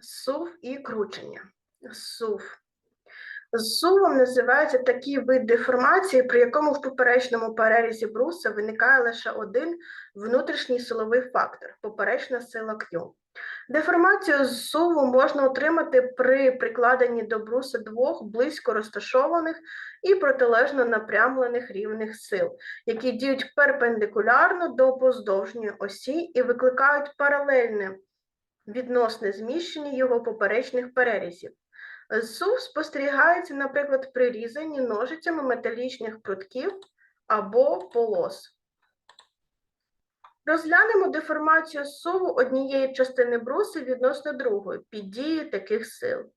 Сув і кручення. Сув. Сувом називається такий вид деформації, при якому в поперечному перерізі бруса виникає лише один внутрішній силовий фактор поперечна сила Q. Деформацію з суву можна отримати при прикладенні до бруса двох близько розташованих і протилежно напрямлених рівних сил, які діють перпендикулярно до поздовжньої осі і викликають паралельне відносне зміщення його поперечних перерізів. Сув спостерігається, наприклад, при різанні ножицями металічних прутків або полос. Розглянемо деформацію суву однієї частини бруси відносно другої під дією таких сил.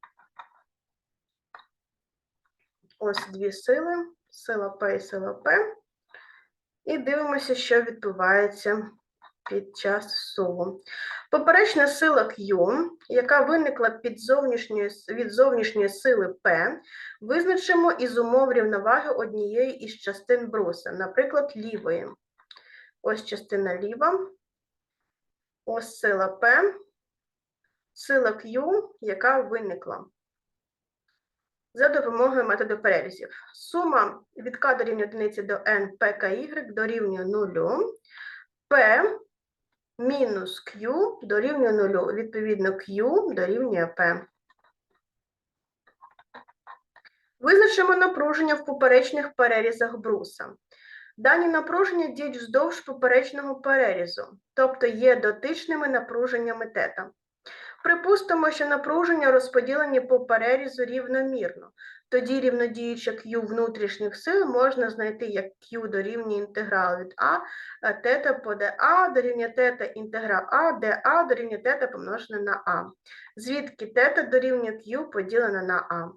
Ось дві сили, сила П і сила П. І дивимося, що відбувається під час суву. Поперечна сила Q, яка виникла під зовнішньої, від зовнішньої сили P, визначимо із умов рівноваги однієї із частин бруса, наприклад, лівої. Ось частина ліва, ось сила P, сила Q, яка виникла за допомогою методу перерізів. Сума від К дорівнює одиниці до N PKY дорівнює 0, P мінус Q дорівнює 0. Відповідно, Q дорівнює P. Визначимо напруження в поперечних перерізах бруса. Дані напруження діють вздовж поперечного перерізу, тобто є дотичними напруженнями тета. Припустимо, що напруження розподілені по перерізу рівномірно. Тоді рівнодіюче Q внутрішніх сил можна знайти як Q дорівнює інтеграл від А, а тета по ДА дорівнює тета інтеграл А, ДА дорівнює тета помножене на А. Звідки тета дорівнює Q поділене на А.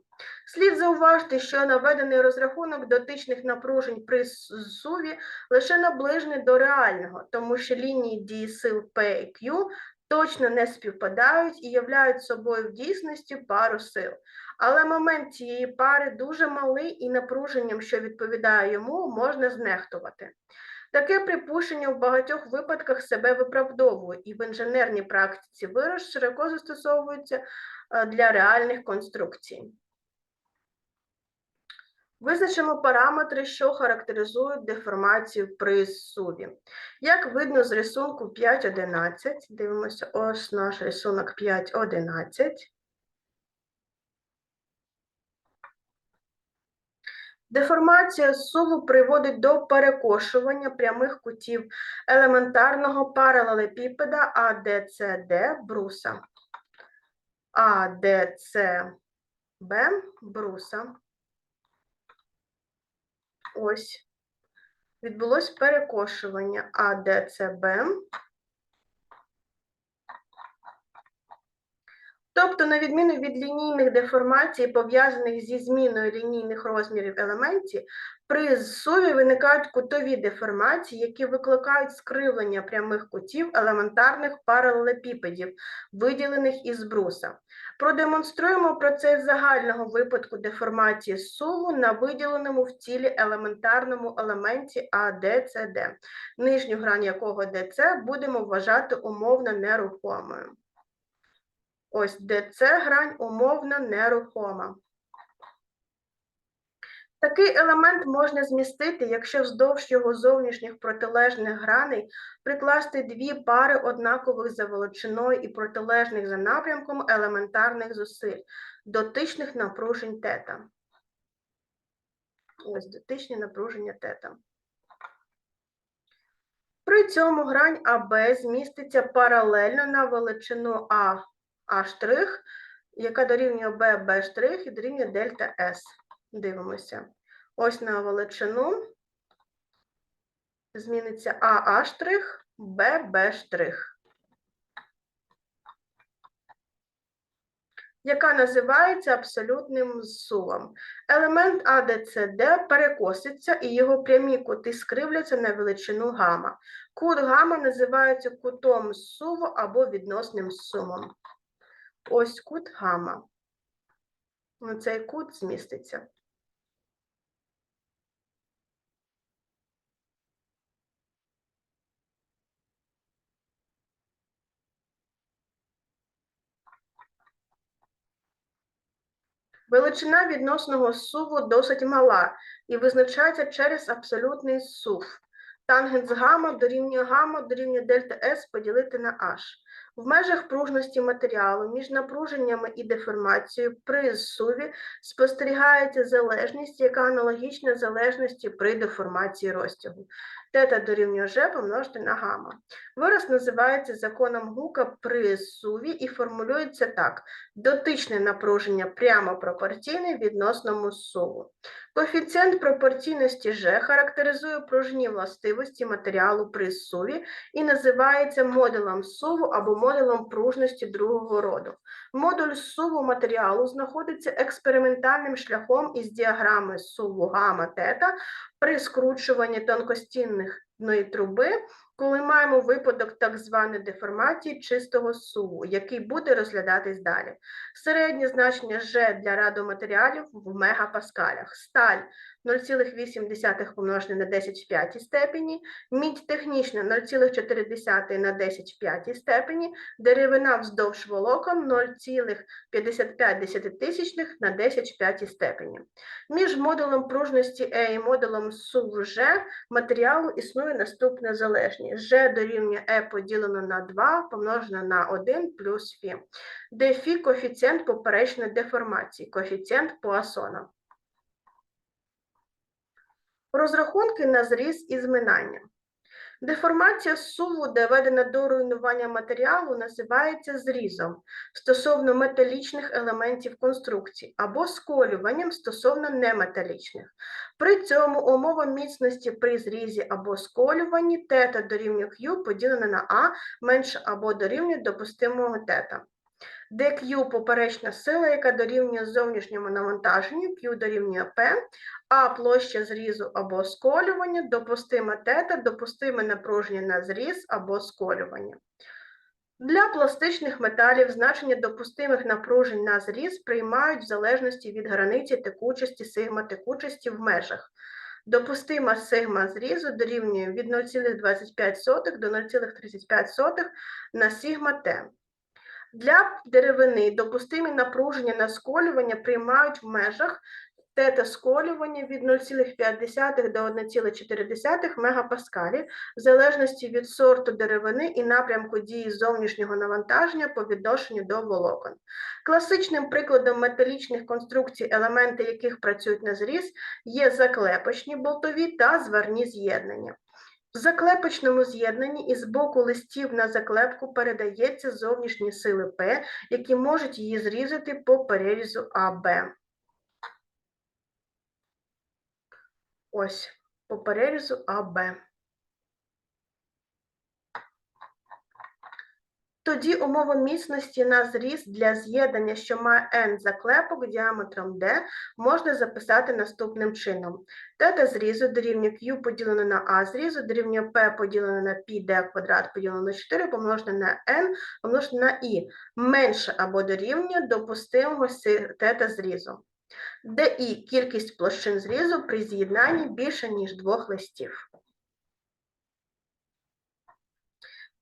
Слід зауважити, що наведений розрахунок дотичних напружень при суві лише наближений до реального, тому що лінії дії сил P і Q точно не співпадають і являють собою в дійсності пару сил. Але момент цієї пари дуже малий і напруженням, що відповідає йому, можна знехтувати. Таке припущення в багатьох випадках себе виправдовує, і в інженерній практиці вираз широко застосовується е, для реальних конструкцій. Визначимо параметри, що характеризують деформацію при суві. Як видно з рисунку 5.11, дивимося, ось наш рисунок 5.11. Деформація суву приводить до перекошування прямих кутів елементарного паралелепіпеда АДЦД бруса. АДЦБ бруса. Ось. Відбулось перекошування АДЦБ. Тобто, на відміну від лінійних деформацій, пов'язаних зі зміною лінійних розмірів елементів, при зсуві виникають кутові деформації, які викликають скривлення прямих кутів елементарних паралелепіпедів, виділених із бруса. Продемонструємо процес загального випадку деформації суву на виділеному в тілі елементарному елементі АДЦД, нижню грань якого ДЦ будемо вважати умовно нерухомою. Ось ДЦ грань умовно нерухома. Такий елемент можна змістити, якщо вздовж його зовнішніх протилежних граней прикласти дві пари однакових за величиною і протилежних за напрямком елементарних зусиль, дотичних напружень тета. Ось дотичні напруження тета. При цьому грань АБ зміститься паралельно на величину А а яка дорівнює Б, Б і дорівнює дельта С. Дивимося. Ось на величину зміниться А, А штрих, Б, Б штрих. Яка називається абсолютним зсувом. Елемент АДЦД перекоситься і його прямі кути скривляться на величину гама. Кут гама називається кутом зсуву або відносним сумом. Ось кут гама. На цей кут зміститься. Величина відносного суву досить мала і визначається через абсолютний сув. Тангенс гамма дорівнює гамма дорівнює дельта S поділити на H. В межах пружності матеріалу між напруженнями і деформацією при зсуві спостерігається залежність, яка аналогічна залежності при деформації розтягу. Тета дорівнює G помножити на гамма. Вираз називається законом Гука при зсуві і формулюється так: дотичне напруження прямо пропорційне відносному зсуву. Коефіцієнт пропорційності G характеризує пружні властивості матеріалу при зсуві і називається модулем зсуву або модулем пружності другого роду. Модуль зсуву матеріалу знаходиться експериментальним шляхом із діаграми зсуву гамма тета при скручуванні тонкостінної труби, коли маємо випадок так званої деформації чистого суву, який буде розглядатись далі. Середнє значення G для радоматеріалів в мегапаскалях. Сталь 0,8 помножене на 10 в п'ятій степені, мідь технічна 0,4 на 10 в п'ятій степені, деревина вздовж волокон 0,55 на 10 в п'ятій степені. Між модулем пружності E і модулем СУВ G матеріалу існує наступна залежність. G дорівнює E поділено на 2 помножено на 1 плюс Фі, де Фі – коефіцієнт поперечної деформації, коефіцієнт Пуассона. Розрахунки на зріз і зминання. Деформація суву, де ведена до руйнування матеріалу, називається зрізом стосовно металічних елементів конструкції або сколюванням стосовно неметалічних. При цьому умова міцності при зрізі або сколюванні тета дорівнює Q поділена на А менше або дорівнює допустимого тета де Q поперечна сила, яка дорівнює зовнішньому навантаженню, Q дорівнює P, а площа зрізу або сколювання, допустиме тета, допустиме напруження на зріз або сколювання. Для пластичних металів значення допустимих напружень на зріз приймають в залежності від границі текучості сигма текучості в межах. Допустима сигма зрізу дорівнює від 0,25 до 0,35 на сигма Т. Для деревини допустимі напруження на сколювання приймають в межах тета сколювання від 0,5 до 1,4 мегапаскалів в залежності від сорту деревини і напрямку дії зовнішнього навантаження по відношенню до волокон. Класичним прикладом металічних конструкцій, елементи яких працюють на зріз, є заклепочні болтові та зварні з'єднання. В заклепочному з'єднанні із боку листів на заклепку передається зовнішні сили П, які можуть її зрізати по перерізу АБ. Ось, по перерізу АБ. Тоді умова міцності на зріз для з'єднання, що має n заклепок діаметром d, можна записати наступним чином. Тета зрізу дорівнює Q поділено на А зрізу, дорівнює P поділено на πd квадрат поділено на 4 помножене на n помножене на і менше або дорівнює допустимого тета зрізу. Де і кількість площин зрізу при з'єднанні більше, ніж двох листів.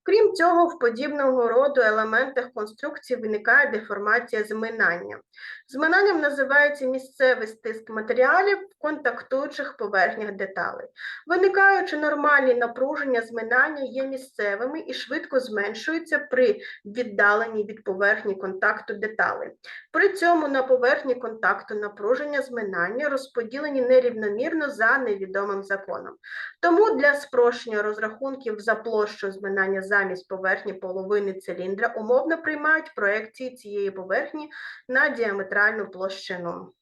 Крім цього, в подібного роду елементах конструкції виникає деформація зминання. Зминанням називається місцевий стиск матеріалів в контактуючих поверхнях деталей. Виникаючи нормальні напруження зминання є місцевими і швидко зменшуються при віддаленні від поверхні контакту деталей. При цьому на поверхні контакту напруження зминання розподілені нерівномірно за невідомим законом. Тому для спрощення розрахунків за площу зминання замість поверхні половини циліндра умовно приймають проекції цієї поверхні на діаметральну площину.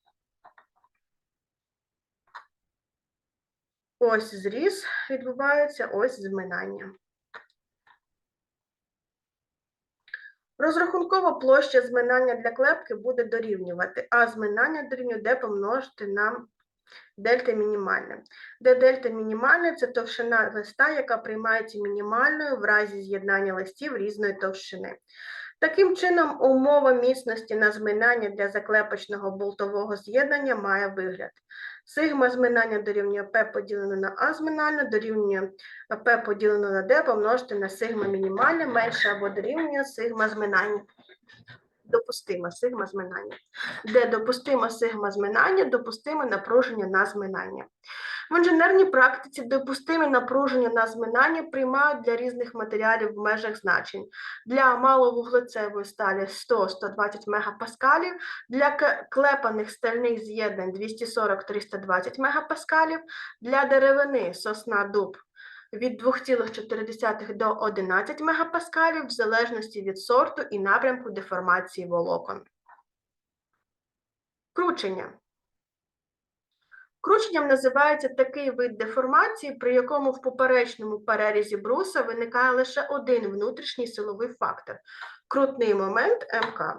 Ось зріз відбувається, ось зминання. Розрахункова площа зминання для клепки буде дорівнювати, а зминання дорівнює де помножити на дельта мінімальне. Де дельта мінімальне це товщина листа, яка приймається мінімальною в разі з'єднання листів різної товщини. Таким чином, умова міцності на зминання для заклепочного болтового з'єднання має вигляд. Сигма зминання дорівнює P поділено на А зминальне, дорівнює P поділено на D помножити на сигма мінімальне менше або дорівнює сигма зминання. Допустима сигма зминання. Де допустима сигма зминання, допустиме напруження на зминання. В інженерній практиці допустиме напруження на зминання приймають для різних матеріалів в межах значень. Для маловуглецевої сталі 100-120 мегапаскалів, для клепаних стальних з'єднань 240-320 мегапаскалів, для деревини сосна дуб від 2,4 до 11 мегапаскалів в залежності від сорту і напрямку деформації волокон. Кручення. Крученням називається такий вид деформації, при якому в поперечному перерізі бруса виникає лише один внутрішній силовий фактор крутний момент МК.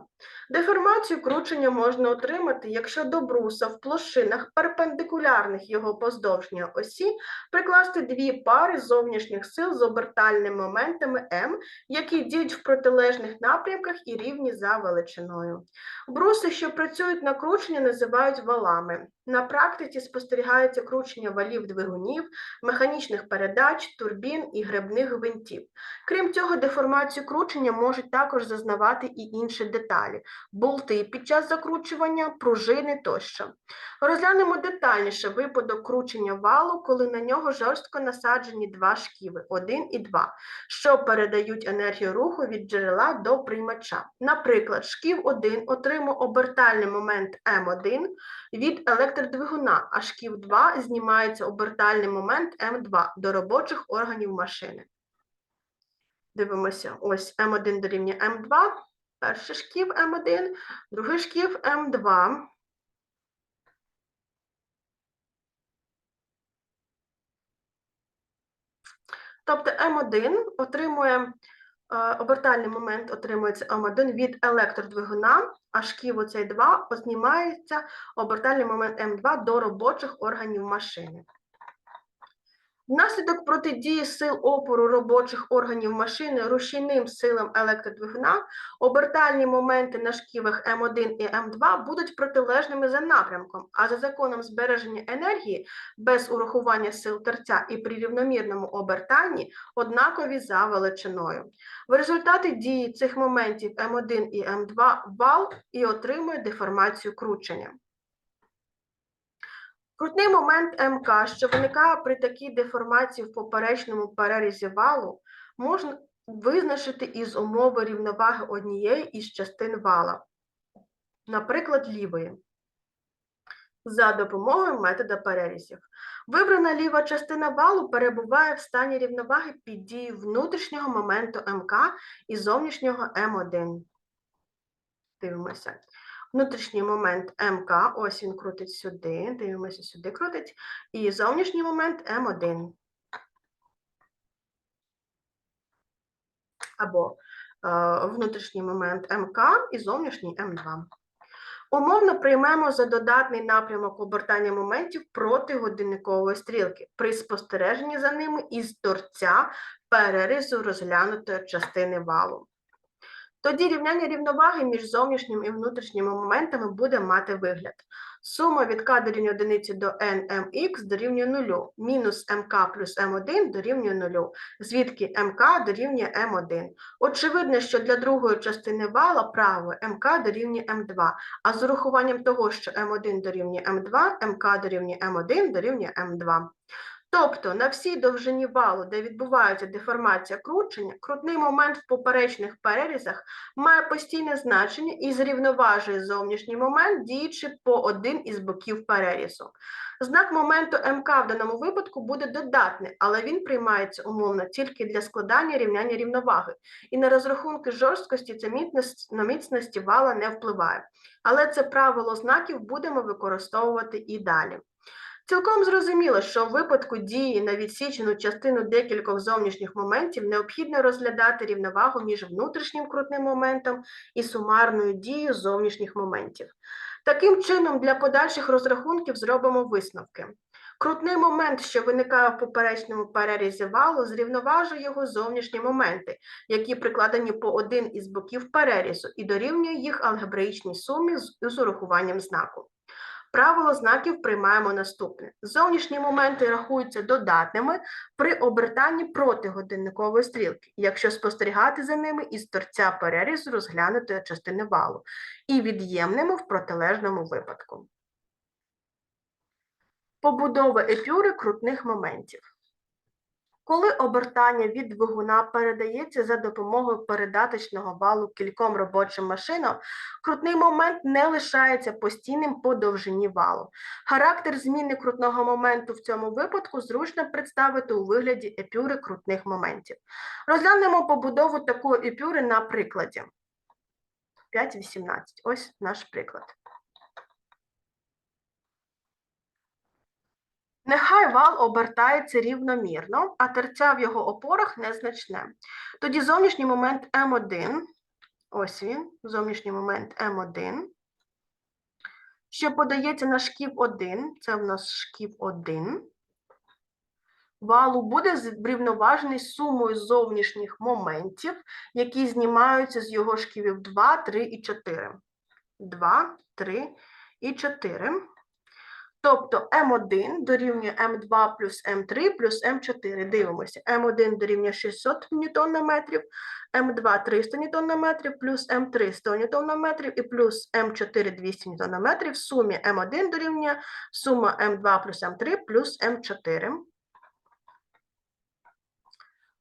Деформацію кручення можна отримати, якщо до бруса в площинах, перпендикулярних його поздовжній осі, прикласти дві пари зовнішніх сил з обертальними моментами М, які діють в протилежних напрямках і рівні за величиною. Бруси, що працюють на кручення, називають валами. На практиці спостерігається кручення валів двигунів, механічних передач, турбін і гребних гвинтів. Крім цього, деформацію кручення можуть також зазнавати і інші деталі болти під час закручування, пружини тощо. Розглянемо детальніше випадок кручення валу, коли на нього жорстко насаджені два шківи 1 і 2, що передають енергію руху від джерела до приймача. Наприклад, шків 1 отримує обертальний момент М1 від електродвигуна, а шків 2 знімається обертальний момент М2 до робочих органів машини. Дивимося, ось М1 дорівнює М2, перший шків М1, другий шків М2. Тобто М1 отримує е, обертальний момент отримується М1 від електродвигуна, а шків оцей 2 знімається обертальний момент М2 до робочих органів машини. Внаслідок протидії сил опору робочих органів машини рушійним силам електродвигуна обертальні моменти на шківах М1 і М2 будуть протилежними за напрямком, а за законом збереження енергії без урахування сил терця і при рівномірному обертанні однакові за величиною. В результаті дії цих моментів М1 і М2 вал і отримує деформацію кручення. Крутний момент МК, що виникає при такій деформації в поперечному перерізі валу, можна визначити із умови рівноваги однієї із частин вала, наприклад, лівої, за допомогою метода перерізів. Вибрана ліва частина валу перебуває в стані рівноваги під дією внутрішнього моменту МК і зовнішнього М1. Дивимося. Внутрішній момент МК, ось він крутить сюди, дивимося, сюди крутить, і зовнішній момент М1. Або е, внутрішній момент МК і зовнішній М2. Умовно приймемо за додатний напрямок обертання моментів проти годинникової стрілки при спостереженні за ними із торця перерізу розглянутої частини валу. Тоді рівняння рівноваги між зовнішніми і внутрішніми моментами буде мати вигляд. Сума від дорівнює 1 до nmx дорівнює 0, мінус mk плюс m1 дорівнює 0, звідки mk дорівнює m1. Очевидно, що для другої частини вала правої mk дорівнює m2, а з урахуванням того, що m1 дорівнює m2, mk дорівнює m1 дорівнює m2. Тобто на всій довжині валу, де відбувається деформація кручення, крутний момент в поперечних перерізах має постійне значення і зрівноважує зовнішній момент, діючи по один із боків перерізу. Знак моменту МК в даному випадку буде додатний, але він приймається умовно тільки для складання рівняння рівноваги, і на розрахунки жорсткості міцності, на міцності вала не впливає. Але це правило знаків будемо використовувати і далі. Цілком зрозуміло, що в випадку дії на відсічену частину декількох зовнішніх моментів необхідно розглядати рівновагу між внутрішнім крутним моментом і сумарною дією зовнішніх моментів. Таким чином, для подальших розрахунків зробимо висновки. Крутний момент, що виникає в поперечному перерізі валу, зрівноважує його зовнішні моменти, які прикладені по один із боків перерізу, і дорівнює їх алгебраїчній сумі з урахуванням знаку. Правило знаків приймаємо наступне. Зовнішні моменти рахуються додатними при обертанні проти годинникової стрілки, якщо спостерігати за ними із торця перерізу розглянутої частини валу, і від'ємними в протилежному випадку. Побудова епюри крутних моментів. Коли обертання від двигуна передається за допомогою передаточного валу кільком робочим машинам, крутний момент не лишається постійним по довжині валу. Характер зміни крутного моменту в цьому випадку зручно представити у вигляді епюри крутних моментів. Розглянемо побудову такої епюри на прикладі. 5.18. Ось наш приклад. Нехай вал обертається рівномірно, а терця в його опорах незначне. Тоді зовнішній момент М1, ось він, зовнішній момент М1, що подається на шків 1, це в нас шків 1, валу буде врівноважений сумою зовнішніх моментів, які знімаються з його шківів 2, 3 і 4. 2, 3 і 4. Тобто М1 дорівнює М2 плюс М3 плюс М4. Дивимося. М1 дорівнює 600 Нм, М2 300 Нм, плюс М3 100 Нм і плюс М4 200 Нм. В сумі М1 дорівнює сума М2 плюс М3 плюс М4.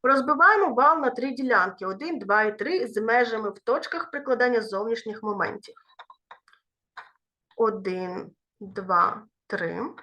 Розбиваємо вал на три ділянки 1, 2 і 3 з межами в точках прикладання зовнішніх моментів. 1, 2, 3.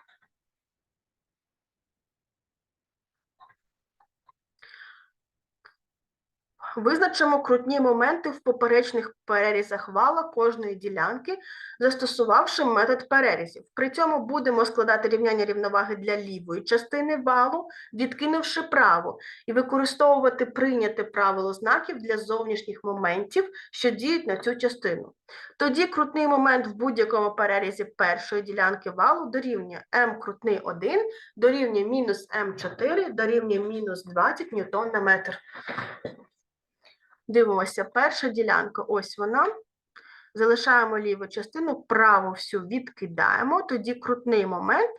Визначимо крутні моменти в поперечних перерізах вала кожної ділянки, застосувавши метод перерізів. При цьому будемо складати рівняння рівноваги для лівої частини валу, відкинувши праву, і використовувати прийняте правило знаків для зовнішніх моментів, що діють на цю частину. Тоді крутний момент в будь-якому перерізі першої ділянки валу дорівнює М крутний 1, дорівнює мінус М4, дорівнює мінус 20 ньютон на метр. Дивимося, перша ділянка, ось вона. Залишаємо ліву частину, праву всю відкидаємо, тоді крутний момент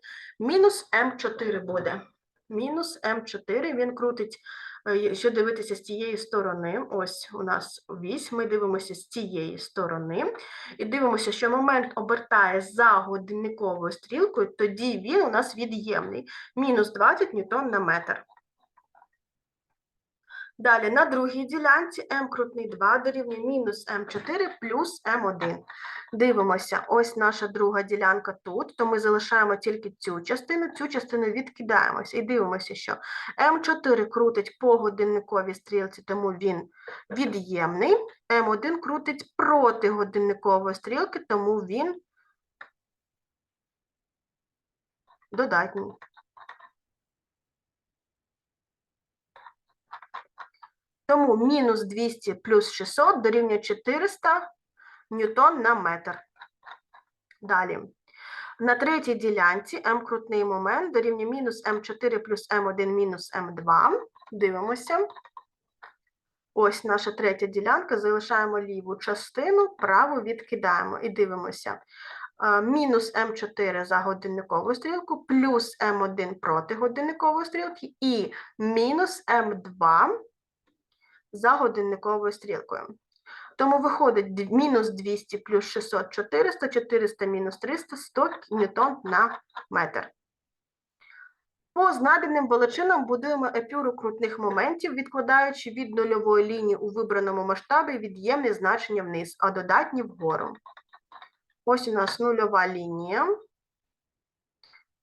мінус М4 буде. Мінус М4 він крутить, е, якщо дивитися з тієї сторони, ось у нас вісь, ми дивимося з цієї сторони, і дивимося, що момент обертає за годинниковою стрілкою, тоді він у нас від'ємний. Мінус 20 ньютон на метр. Далі на другій ділянці М крутний 2 дорівнює мінус М4 плюс М1. Дивимося, ось наша друга ділянка тут, то ми залишаємо тільки цю частину, цю частину відкидаємося і дивимося, що М4 крутить по годинниковій стрілці, тому він від'ємний. М1 крутить проти годинникової стрілки, тому він додатній. Тому мінус 200 плюс 600 дорівнює 400 ньютон на метр. Далі. На третій ділянці М крутний момент дорівнює мінус М4 плюс М1 мінус М2. Дивимося. Ось наша третя ділянка. Залишаємо ліву частину, праву відкидаємо і дивимося. Мінус М4 за годинникову стрілку, плюс М1 проти годинникової стрілки і мінус М2 за годинниковою стрілкою. Тому виходить мінус 200 плюс 600 400, 400 мінус 300 100 ньютон на метр. По знаданим величинам будуємо епюру крутних моментів, відкладаючи від нульової лінії у вибраному масштабі від'ємне значення вниз, а додатні вгору. Ось у нас нульова лінія.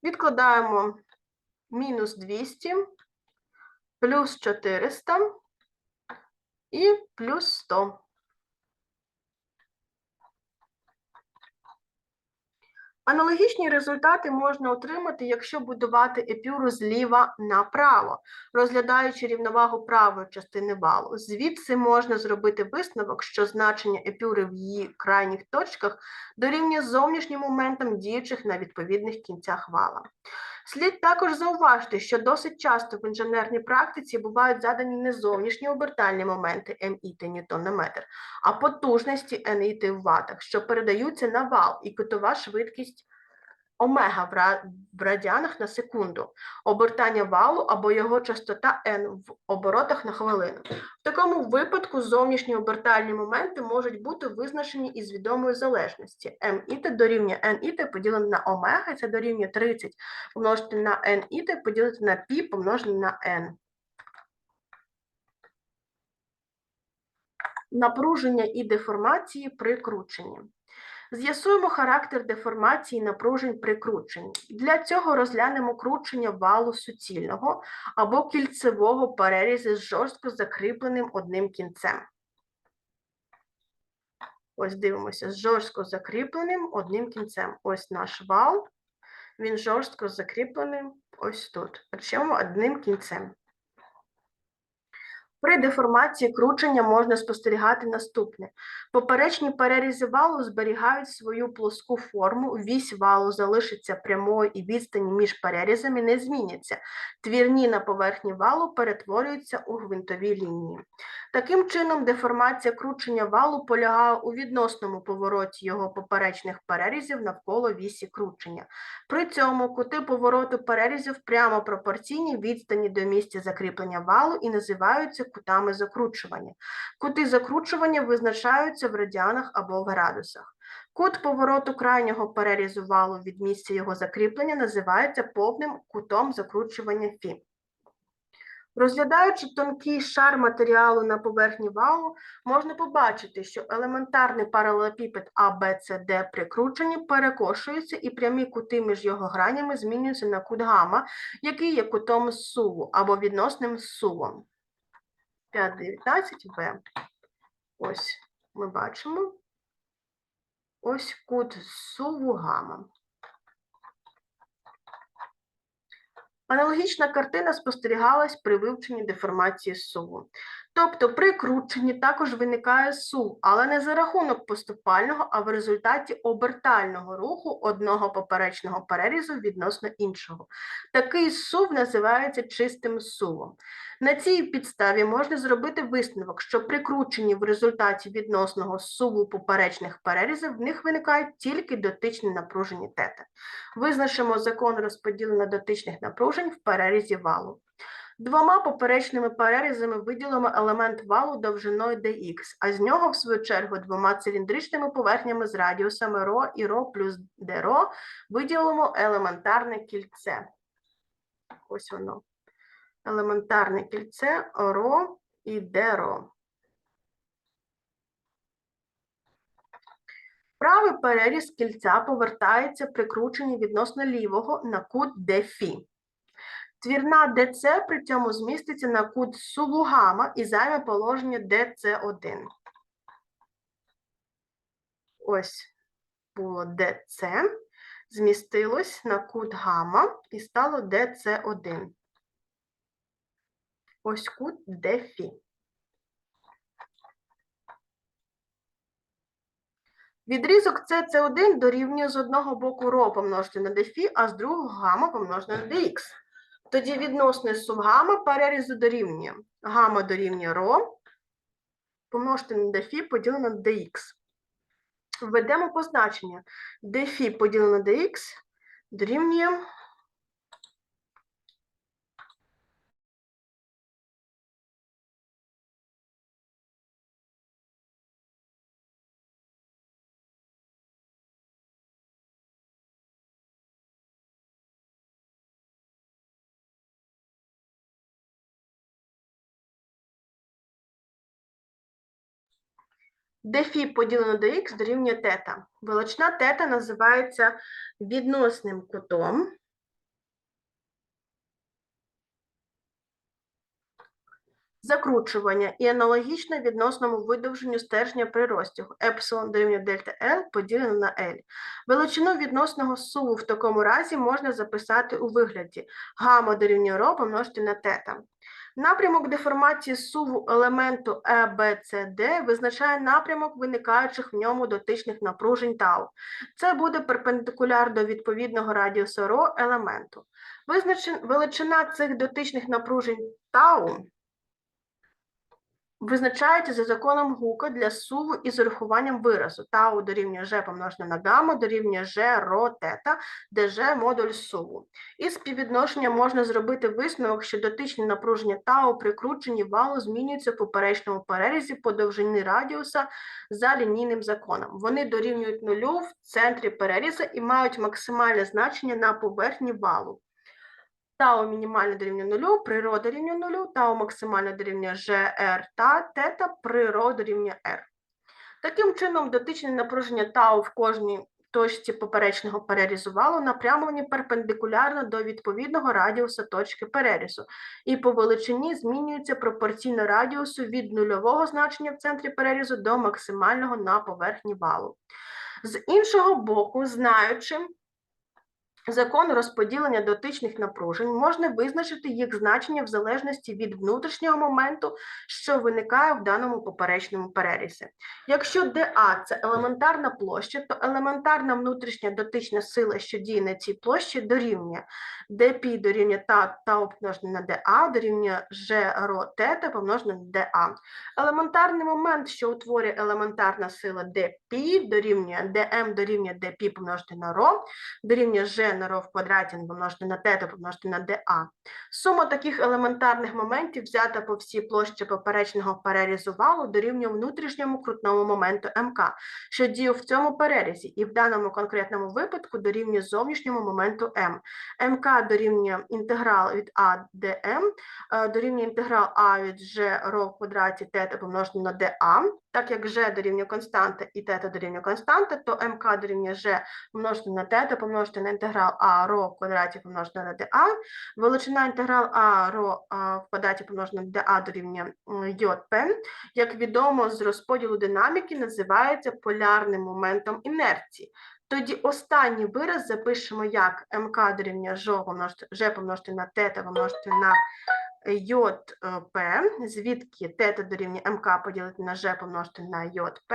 Відкладаємо мінус 200 плюс 400 і плюс 100. Аналогічні результати можна отримати, якщо будувати епюру зліва направо, розглядаючи рівновагу правої частини валу. Звідси можна зробити висновок, що значення епюри в її крайніх точках дорівнює зовнішнім моментам, діючих на відповідних кінцях вала. Слід також зауважити, що досить часто в інженерній практиці бувають задані не зовнішні обертальні моменти МІТ ньютон на метр, а потужності НІТ в ватах, що передаються на вал і кутова швидкість омега в, радіанах на секунду, обертання валу або його частота n в оборотах на хвилину. В такому випадку зовнішні обертальні моменти можуть бути визначені із відомої залежності. m іт дорівнює n іт поділене на омега, це дорівнює 30 помножити на n іт поділити на пі помножене на n. Напруження і деформації при крученні. З'ясуємо характер деформації напружень при крученні. Для цього розглянемо кручення валу суцільного або кільцевого перерізу з жорстко закріпленим одним кінцем. Ось дивимося, з жорстко закріпленим одним кінцем. Ось наш вал, він жорстко закріплений ось тут, причому одним кінцем. При деформації кручення можна спостерігати наступне. Поперечні перерізи валу зберігають свою плоску форму, вісь валу залишиться прямою і відстані між перерізами не зміняться. Твірні на поверхні валу перетворюються у гвинтові лінії. Таким чином, деформація кручення валу полягає у відносному повороті його поперечних перерізів навколо вісі кручення. При цьому кути повороту перерізів прямо пропорційні відстані до місця закріплення валу і називаються кутами закручування. Кути закручування визначаються в радіанах або в градусах. Кут повороту крайнього перерізу валу від місця його закріплення називається повним кутом закручування фі. Розглядаючи тонкий шар матеріалу на поверхні валу, можна побачити, що елементарний паралелепіпед ABCD при крученні перекошується і прямі кути між його гранями змінюються на кут гамма, який є кутом зсуву або відносним зсувом. 5,19В. Ось ми бачимо. Ось кут зсуву гамма. Аналогічна картина спостерігалась при вивченні деформації суву. Тобто при крученні також виникає сув, але не за рахунок поступального, а в результаті обертального руху одного поперечного перерізу відносно іншого. Такий сув називається чистим сувом. На цій підставі можна зробити висновок, що при крученні в результаті відносного суву поперечних перерізів в них виникають тільки дотичні напружені тета. Визначимо закон розподілення дотичних напружень в перерізі валу. Двома поперечними перерізами виділимо елемент валу довжиною dx, а з нього, в свою чергу, двома циліндричними поверхнями з радіусами ρ і ρ плюс dρ виділимо елементарне кільце. Ось воно. Елементарне кільце ρ і dρ. Правий переріз кільця повертається при крученні відносно лівого на кут дфі. Твірна ДЦ при цьому зміститься на кут суву гама і займе положення ДЦ1. Ось було ДЦ, змістилось на кут гама і стало ДЦ1. Ось кут ДФі. Відрізок СС1 дорівнює з одного боку ро помножити на дфі, а з другого гама помножити на dx. Тоді відносний сув гама перерізу дорівнює. Гама дорівнює ро, помножити на дфі поділено на dx. Введемо позначення. dφ поділено на dx дорівнює Дефі поділено до х дорівнює тета. Величина тета називається відносним кутом. Закручування і аналогічно відносному видовженню стержня при розтягу епсилон дорівнює дельта L поділено на L. Величину відносного суву в такому разі можна записати у вигляді гамма дорівнює ро помножити на тета. Напрямок деформації суву елементу Е, С, Д визначає напрямок виникаючих в ньому дотичних напружень тау. Це буде перпендикуляр до відповідного радіусу ро елементу. Визначен... Величина цих дотичних напружень тау визначається за законом Гука для суву із урахуванням виразу. Тау дорівнює Ж помножене на гамма дорівнює Ж ро тета, де Ж модуль суву. Із співвідношення можна зробити висновок, що дотичне напруження тау при крученні валу змінюється в поперечному перерізі по довжині радіуса за лінійним законом. Вони дорівнюють нулю в центрі переріза і мають максимальне значення на поверхні валу. Тау мінімально дорівнює нулю, при ро дорівнює нулю, тау максимально дорівнює GR та тета при ро дорівнює R. Таким чином, дотичне напруження тау в кожній точці поперечного перерізу валу напрямлені перпендикулярно до відповідного радіуса точки перерізу і по величині змінюється пропорційно радіусу від нульового значення в центрі перерізу до максимального на поверхні валу. З іншого боку, знаючи, Закон розподілення дотичних напружень можна визначити їх значення в залежності від внутрішнього моменту, що виникає в даному поперечному перерізі. Якщо ДА це елементарна площа, то елементарна внутрішня дотична сила, що діє на цій площі, дорівнює ДП дорівнює та, та помножене на ДА, дорівнює Ж ро тета помножене на ДА. Елементарний момент, що утворює елементарна сила ДП, дорівнює ДМ дорівнює ДП помножити на ро, дорівнює Ж на ро в квадраті помножити на тета помножити на ДА. Сума таких елементарних моментів взята по всій площі поперечного перерізу валу дорівнює внутрішньому крутному моменту МК, що діє в цьому перерізі, і в даному конкретному випадку дорівнює зовнішньому моменту М. МК дорівнює інтеграл від А ДМ, е, дорівнює інтеграл А від Ж ро в квадраті тета помножити на ДА. Так як Ж дорівнює константа і тета дорівнює константа, то МК дорівнює Ж помножити на тета, помножити на інтеграл А ро в квадраті помножити на ДА. Величина інтеграл А ро в квадраті помножити на ДА дорівнює ЙП. Як відомо, з розподілу динаміки називається полярним моментом інерції. Тоді останній вираз запишемо як МК дорівнює Ж помножити, Ж помножити на тета помножити на ЙП, звідки тета дорівнює МК поділити на Ж помножити на ЙП,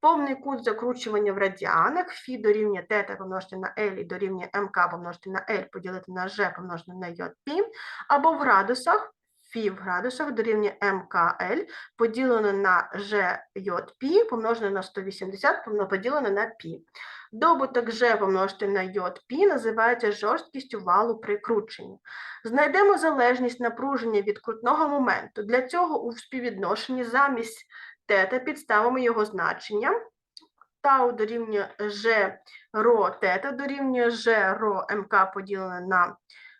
повний кут закручування в радіанах, Фі дорівнює тета помножити на L і дорівнює МК помножити на L поділити на Ж помножити на ЙП, або в градусах, Фі в градусах дорівнює МКЛ поділено на ЖЙП помножене на 180 поділено на π. Добуток Ж помножити на ЙП називається жорсткістю валу при крученні. Знайдемо залежність напруження від крутного моменту. Для цього у співвідношенні замість тета підставимо його значення. Тау дорівнює Ж ро тета дорівнює Ж ро МК поділене на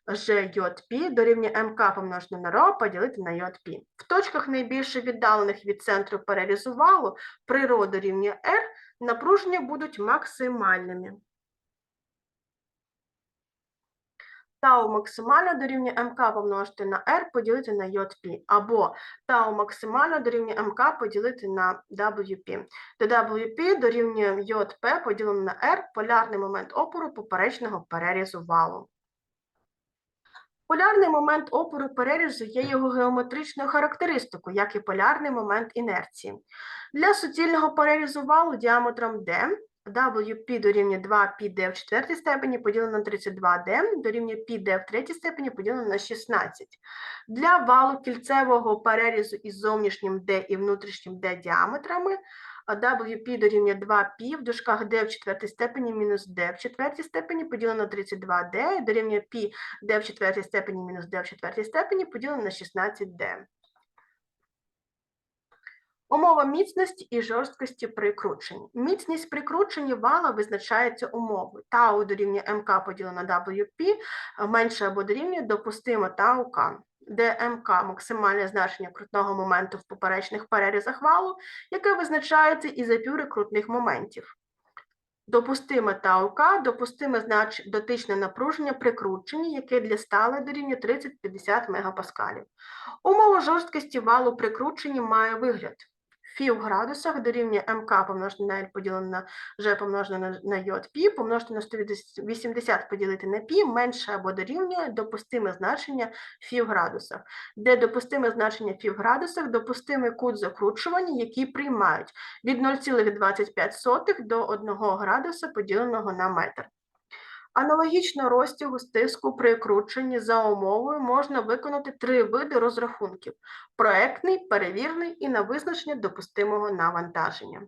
ЖЙП дорівнює МК помножене на ро поділити на ЙП. В точках найбільше віддалених від центру перерізу валу при ро дорівнює R напруження будуть максимальними. Тау максимально дорівнює МК помножити на R поділити на JP, або тау максимально дорівнює МК поділити на WP, де WP дорівнює JP поділено на R полярний момент опору поперечного перерізу валу. Полярний момент опору перерізу є його геометричною характеристикою, як і полярний момент інерції. Для суцільного перерізу валу діаметром D WP дорівнює 2PD в четвертій степені поділено на 32D, дорівнює PD в третій степені поділено на 16. Для валу кільцевого перерізу із зовнішнім D і внутрішнім D діаметрами WP дорівнює 2π в дужках d в четвертій степені мінус d в четвертій степені поділено на 32d, дорівнює π d в четвертій степені мінус d в четвертій степені поділено на 16d. Умова міцності і жорсткості при крученні. Міцність при крученні вала визначається умовою. Тау дорівнює МК поділено на WP менше або дорівнює допустимо тау К де МК максимальне значення крутного моменту в поперечних перерізах валу, яке визначається із апюри крутних моментів. Допустиме ТаОК допустиме знач... дотичне напруження при крученні, яке для стали дорівнює 30-50 МПа. Умова жорсткості валу при крученні має вигляд фі в градусах дорівнює МК помножити на L поділене на G помножене на, на J помножити на 180 поділити на π менше або дорівнює допустиме значення фі в градусах, де допустиме значення фі в градусах, допустимий кут закручування, який приймають від 0,25 до 1 градуса поділеного на метр. Аналогічно розтягу стиску при крученні за умовою можна виконати три види розрахунків: проектний, перевірний і на визначення допустимого навантаження.